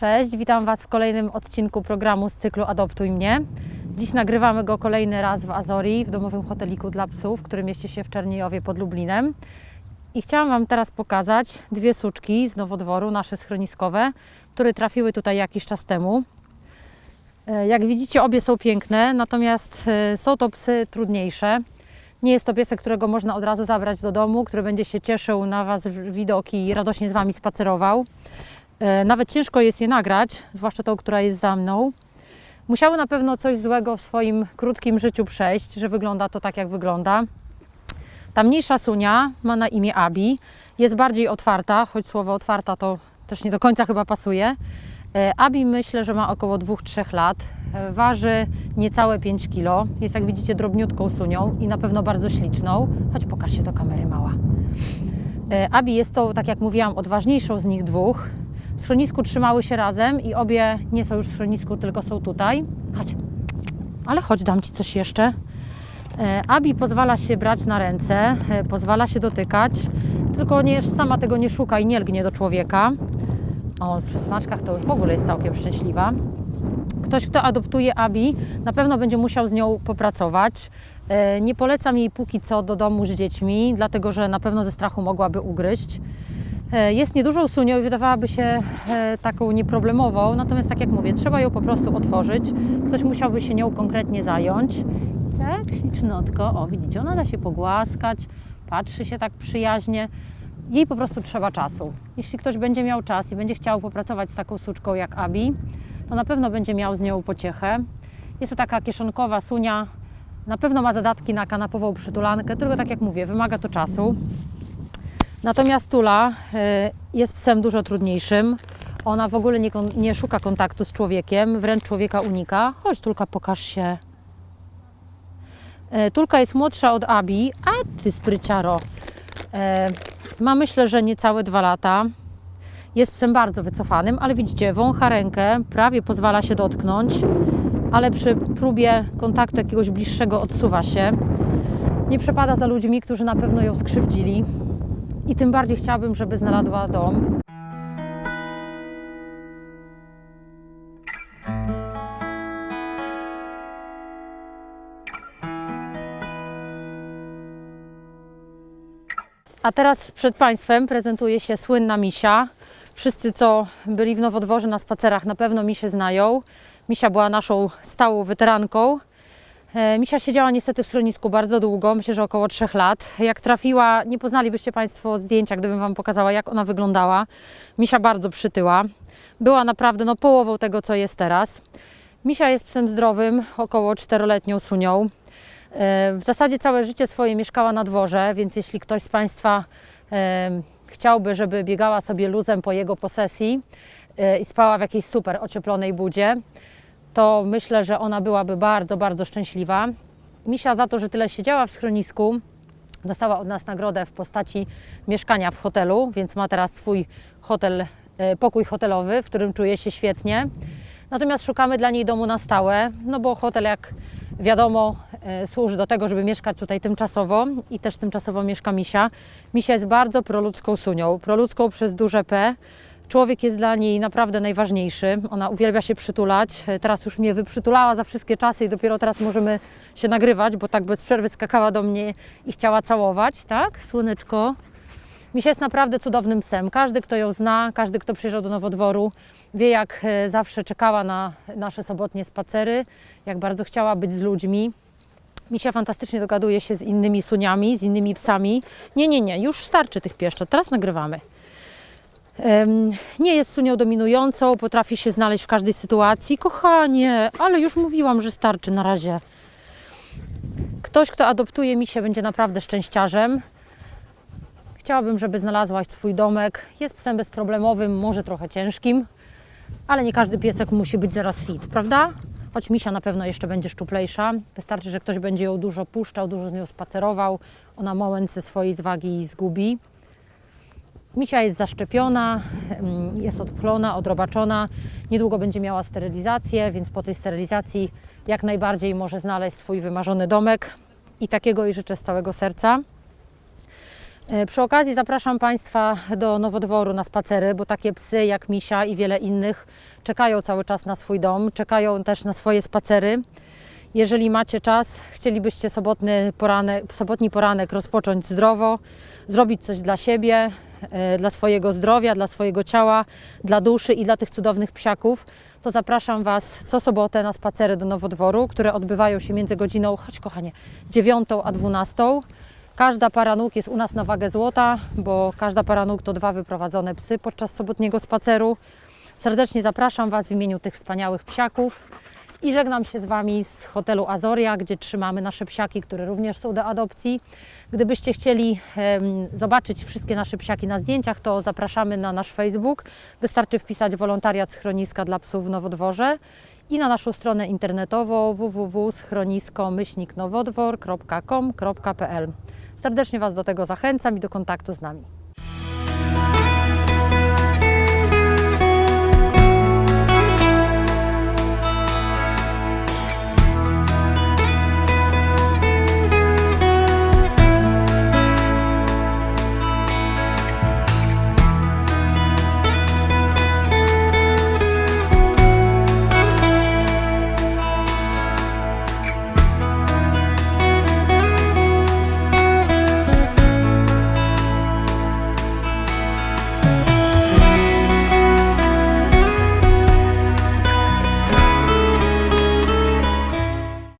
Cześć, witam Was w kolejnym odcinku programu z cyklu Adoptuj mnie. Dziś nagrywamy go kolejny raz w Azorii, w domowym hoteliku dla psów, który mieści się w Czerniejowie pod Lublinem. I chciałam Wam teraz pokazać dwie suczki z nowodworu, nasze schroniskowe, które trafiły tutaj jakiś czas temu. E, Jak widzicie, obie są piękne, natomiast e, są to psy trudniejsze. Nie jest to piesek, którego można od razu zabrać do domu, który będzie się cieszył na Was widoki i radośnie z Wami spacerował. E, Nawet ciężko jest je nagrać, zwłaszcza tą, która jest za mną. Musiały na pewno coś złego w swoim krótkim życiu przejść, że wygląda to tak, jak wygląda. Ta mniejsza Sunia ma na imię Abi. Jest bardziej otwarta, choć słowo otwarta to też nie do końca chyba pasuje. E, Abi myślę, że ma około 2-3 lat. E, Waży niecałe 5 kg. Jest jak widzicie drobniutką Sunią i na pewno bardzo śliczną. Chodź pokaż się do kamery mała. E, Abi jest tą, tak jak mówiłam, odważniejszą z nich dwóch. W schronisku trzymały się razem i obie nie są już w schronisku, tylko są tutaj. Chodź. Ale chodź, dam Ci coś jeszcze. Abi pozwala się brać na ręce, pozwala się dotykać, tylko nie, sama tego nie szuka i nie lgnie do człowieka. O, przy smaczkach to już w ogóle jest całkiem szczęśliwa. Ktoś, kto adoptuje Abi, na pewno będzie musiał z nią popracować. E, Nie polecam jej póki co do domu z dziećmi, dlatego że na pewno ze strachu mogłaby ugryźć. E, Jest niedużą sunią i wydawałaby się e, taką nieproblemową, natomiast tak jak mówię, trzeba ją po prostu otworzyć. Ktoś musiałby się nią konkretnie zająć. Tak, ślicznotko. O, widzicie, ona da się pogłaskać, patrzy się tak przyjaźnie. Jej po prostu trzeba czasu. Jeśli ktoś będzie miał czas i będzie chciał popracować z taką suczką jak Abi, to na pewno będzie miał z nią pociechę. Jest to taka kieszonkowa sunia, na pewno ma zadatki na kanapową przytulankę, tylko tak jak mówię, wymaga to czasu. Natomiast Tula y, jest psem dużo trudniejszym. Ona w ogóle nie, nie szuka kontaktu z człowiekiem, wręcz człowieka unika. Chodź, Tulka, pokaż się. Y, Tulka jest młodsza od Abi, a ty spryciaro. Y, Ma myślę, że niecałe dwa lata. Jest psem bardzo wycofanym, ale widzicie, wącha rękę, prawie pozwala się dotknąć, ale przy próbie kontaktu jakiegoś bliższego odsuwa się. Nie przepada za ludźmi, którzy na pewno ją skrzywdzili. I tym bardziej chciałabym, żeby znalazła dom. A teraz przed Państwem prezentuje się słynna misia. Wszyscy, co byli w Nowodworze na spacerach, na pewno misie znają. Misia była naszą stałą weteranką. E, Misia siedziała niestety w schronisku bardzo długo, myślę, że około 3 lat. Jak trafiła, nie poznalibyście Państwo zdjęcia, gdybym Wam pokazała, jak ona wyglądała. Misia bardzo przytyła. Była naprawdę no, połową tego, co jest teraz. Misia jest psem zdrowym, około 4-letnią sunią. E, W zasadzie całe życie swoje mieszkała na dworze, więc jeśli ktoś z Państwa chciałby, żeby biegała sobie luzem po jego posesji e, i spała w jakiejś super ocieplonej budzie, to myślę, że ona byłaby bardzo, bardzo szczęśliwa. Misia za to, że tyle siedziała w schronisku, dostała od nas nagrodę w postaci mieszkania w hotelu, więc ma teraz swój hotel, e, pokój hotelowy, w którym czuje się świetnie. Natomiast szukamy dla niej domu na stałe, no bo hotel, jak wiadomo, służy do tego, żeby mieszkać tutaj tymczasowo i też tymczasowo mieszka Misia. Misia jest bardzo proludzką sunią, proludzką przez duże P. Człowiek jest dla niej naprawdę najważniejszy. Ona uwielbia się przytulać. E, Teraz już mnie wyprzytulała za wszystkie czasy i dopiero teraz możemy się nagrywać, bo tak bez przerwy skakała do mnie i chciała całować, tak? Słoneczko. Misia jest naprawdę cudownym psem. Każdy, kto ją zna, każdy, kto przyjrzał do Nowodworu, wie, jak e, zawsze czekała na nasze sobotnie spacery, jak bardzo chciała być z ludźmi. Misia fantastycznie dogaduje się z innymi suniami, z innymi psami. Nie, nie, nie, już starczy tych pieszczot, teraz nagrywamy. Em, Nie jest sunią dominującą, potrafi się znaleźć w każdej sytuacji. Kochanie, ale już mówiłam, że starczy na razie. Ktoś, kto adoptuje misię, będzie naprawdę szczęściarzem. Chciałabym, żeby znalazłaś swój domek. Jest psem bezproblemowym, może trochę ciężkim, ale nie każdy piesek musi być zaraz fit, prawda? Choć misia na pewno jeszcze będzie szczuplejsza. Wystarczy, że ktoś będzie ją dużo puszczał, dużo z nią spacerował. Ona moment ze swojej zwagi zgubi. Misia jest zaszczepiona, mm, jest odplona, odrobaczona. Niedługo będzie miała sterylizację, więc po tej sterylizacji jak najbardziej może znaleźć swój wymarzony domek i takiego jej życzę z całego serca. E, Przy okazji zapraszam Państwa do Nowodworu na spacery, bo takie psy jak Misia i wiele innych czekają cały czas na swój dom, czekają też na swoje spacery. Jeżeli macie czas, chcielibyście sobotny poranek, sobotni poranek rozpocząć zdrowo, zrobić coś dla siebie, e, dla swojego zdrowia, dla swojego ciała, dla duszy i dla tych cudownych psiaków, to zapraszam Was co sobotę na spacery do Nowodworu, które odbywają się między godziną, chodź kochanie, 9 a 12. Każda para nóg jest u nas na wagę złota, bo każda para nóg to dwa wyprowadzone psy podczas sobotniego spaceru. Serdecznie zapraszam Was w imieniu tych wspaniałych psiaków i żegnam się z Wami z hotelu Azoria, gdzie trzymamy nasze psiaki, które również są do adopcji. Gdybyście chcieli zobaczyć wszystkie nasze psiaki na zdjęciach, to zapraszamy na nasz Facebook. Wystarczy wpisać wolontariat schroniska dla psów w Nowodworze i na naszą stronę internetową www.schronisko-nowodwor.com.pl. Serdecznie Was do tego zachęcam i do kontaktu z nami.